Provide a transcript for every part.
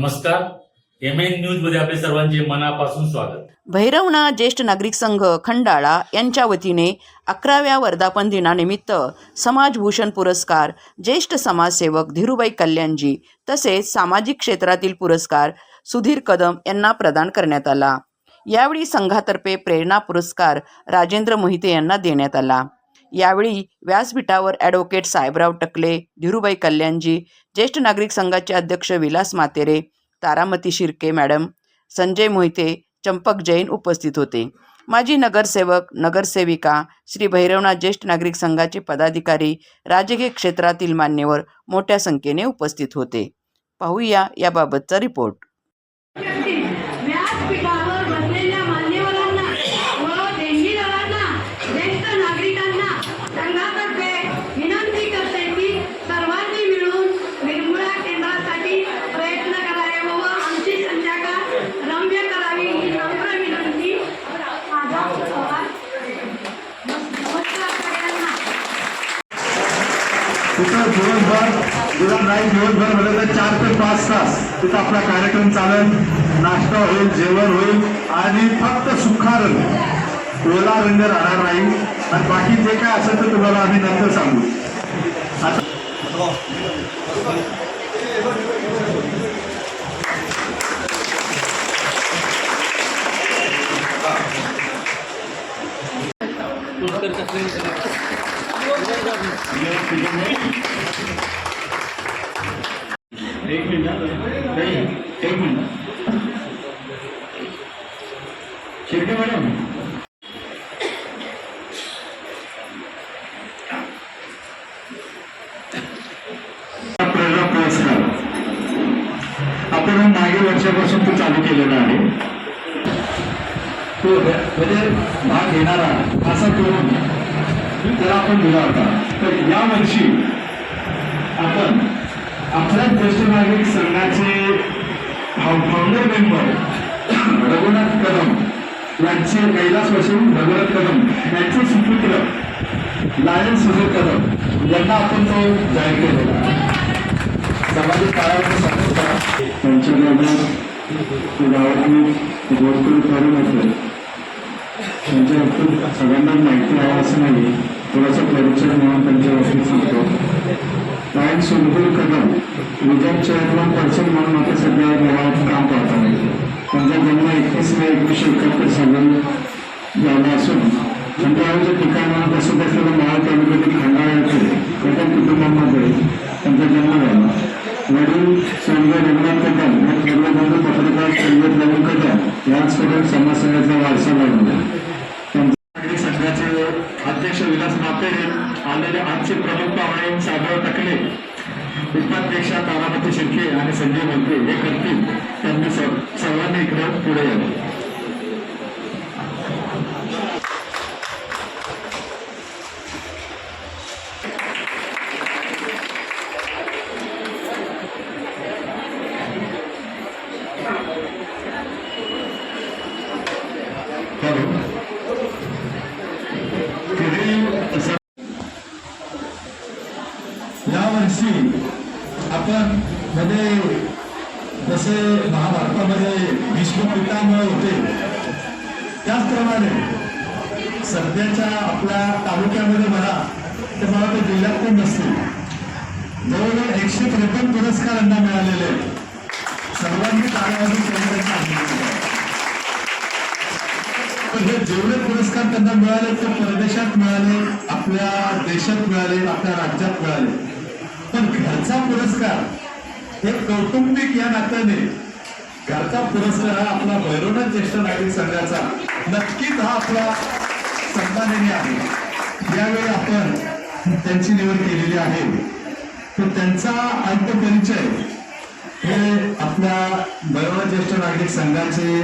नमस्कार. M N न्यूजमध्ये आपले सर्वांचे मनापासून स्वागत. भैरवना ज्येष्ठ नागरिक संघ खंडाळा यांच्या वतीने अकराव्या वर्धापन दिनानिमित्त समाजभूषण पुरस्कार ज्येष्ठ समाजसेवक धीरूबाई कल्याणजी तसेच सामाजिक क्षेत्रातील पुरस्कार सुधीर कदम यांना प्रदान करण्यात आला. यावेळी संघातर्फे प्रेरणा पुरस्कार राजेंद्र मोहिते यांना देण्यात आला. यावेळी व्यासपीठावर ॲडव्होकेट साहेबराव टकले धीरूबाई कल्याणजी ज्येष्ठ नागरिक संघाचे अध्यक्ष विलास मातेरे तारामती शिर्के मॅडम संजय मोहिते चंपक जैन उपस्थित होते. माजी नगरसेवक नगरसेविका श्री भैरवनाथ ज्येष्ठ नागरिक संघाचे पदाधिकारी राजकीय क्षेत्रातील मान्यवर मोठ्या संख्येने उपस्थित होते. पाहूया याबाबतचा रिपोर्ट तिथं दिवसभर दिवस नाही दिवसभर म्हणजे तर चार ते पाच तास तिथं आपला कार्यक्रम चालेल. नाश्ता होईल जेवण होईल आणि फक्त सुखार ओला रंग राहणार नाही. आणि बाकी जे काय असेल तर तुम्हाला आम्ही नंतर सांगू. आता मिनिट ताई, एक मिनिट। शिर्के मॅडम प्रेरणा पुरस्कार आपण मागे वर्षापासून तो चालू केलेला आहे तो म्हणजे भाग घेणारा असा करून त्याला आपण दिला होता तर या वर्षी आपण आपल्या ज्येष्ठ नागरिक संघाचे फाउंडर मेंबर रघुनाथ कदम यांचे कैलासवासी रघुनाथ कदम यांचे सुपुत्र लायन सुधीर कदम यांना आपण तो जाहीर केलेला सामाजिक काळाचा त्यांच्या गावातली गोष्ट करून असेल त्यांच्या सगळ्यांना माहिती आहे असं नाही. थोडासा परिचय म्हणून त्यांच्या बाबतीत सांगतो नायक सुंदर कदम विजय चेअरमन पर्सन म्हणून आता सध्या गावात काम पाहतात त्यांचा जन्म एकवीस मे एकोणीसशे एकाहत्तर साली झाला असून त्यांच्या आईचं ठिकाण प्रसिद्ध असलेलं महाड तालुक्यातील खंडाळा येथे त्यांच्या कुटुंबामध्ये त्यांचा जन्म झाला वडील संजय रघुनाथ कदम व थोरले बंधू पत्रकार संजय प्रवीण कदम यांचकडून समाजसेवेचा वारसा लागला नागरिक संघाचे अध्यक्ष विलास मातेरे आलेले आजचे प्रमुख पाहुणे सागर टकले उपाध्यक्षा तारामती शिर्के आणि संजय मंत्री हे करतील. त्यांनी सर्वांनी इकडे पुढे यावे. हॅलो. आपण म्हणजे जसे महाभारतामध्ये भीष्म पितामह होते त्याचप्रमाणे सध्याच्या आपल्या तालुक्यामध्ये म्हणा तर मला ते जिल्ह्यात पण नसतील. जवळजवळ एकशे त्रेपन्न पुरस्कार यांना मिळालेले आहेत. सर्वांनी टाळ्यावाजून पण हे जेवढे पुरस्कार त्यांना मिळाले ते परदेशात मिळाले आपल्या देशात मिळाले आपल्या राज्यात मिळाले. पण घरचा पुरस्कार हे कौटुंबिक या नात्याने घरचा पुरस्कार हा आपला भैरवनाथ ज्येष्ठ नागरिक संघाचा नक्कीच हा आपला सन्माननीय आहे. यावेळी आपण त्यांची निवड केलेली आहे. तर त्यांचा अंत हे आपल्या भैरवनाथ ज्येष्ठ नागरिक संघाचे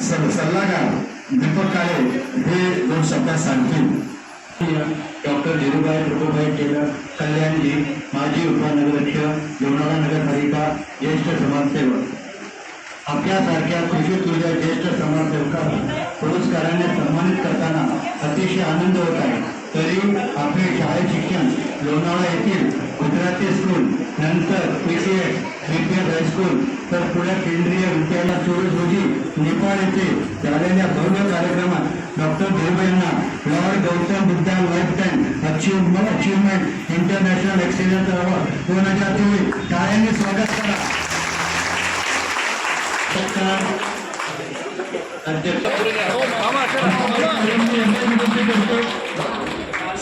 सल्लागार दीपक काळे हे दोन शब्दात सांगतील. डॉक्टर धीरूभाई प्रभूभाई टेलर कल्याणजी माजी उपनगराध्यक्ष लोणावळा नगरपालिका ज्येष्ठ समाजसेवक. आपल्यासारख्या कृषी तुझ्या ज्येष्ठ समाजसेवकांना पुरस्काराने सन्मानित करताना अतिशय आनंद होत आहे. तरी आपले शाळेत लोणावळा येथील गुजराती स्कूल नंतर पीसीएस बीपीएस हायस्कूल तर पुढे केंद्रीय विद्यालय चोवीस रोजी नेपाळ येथे झालेल्या भव्य कार्यक्रमात doctor धीरबाईंना lord Gautam Buddha lifetime achievement achievement international excellence award दोन हजार चोवीस. टाळ्यांनी स्वागत करा. अध्यक्ष.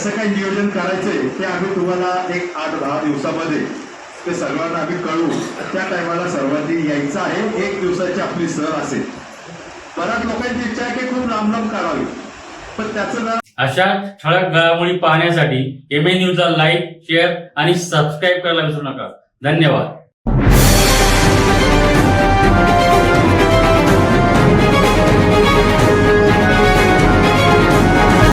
कसं काय नियोजन करायचंय ते आम्ही तुम्हाला एक आठ दहा दिवसामध्ये ते सर्वांना आम्ही कळवू. त्या टायमाला सर्वांनी यायचं आहे. एक दिवसाची आपली सर असेल. बऱ्याच लोकांची इच्छा आहे की खूप लांब लांब करावी. पण त्याचं ना अशा ठळक घडामोडी पाहण्यासाठी एम ए न्यूजला लाईक शेअर आणि सबस्क्राईब करायला विसरू नका. धन्यवाद.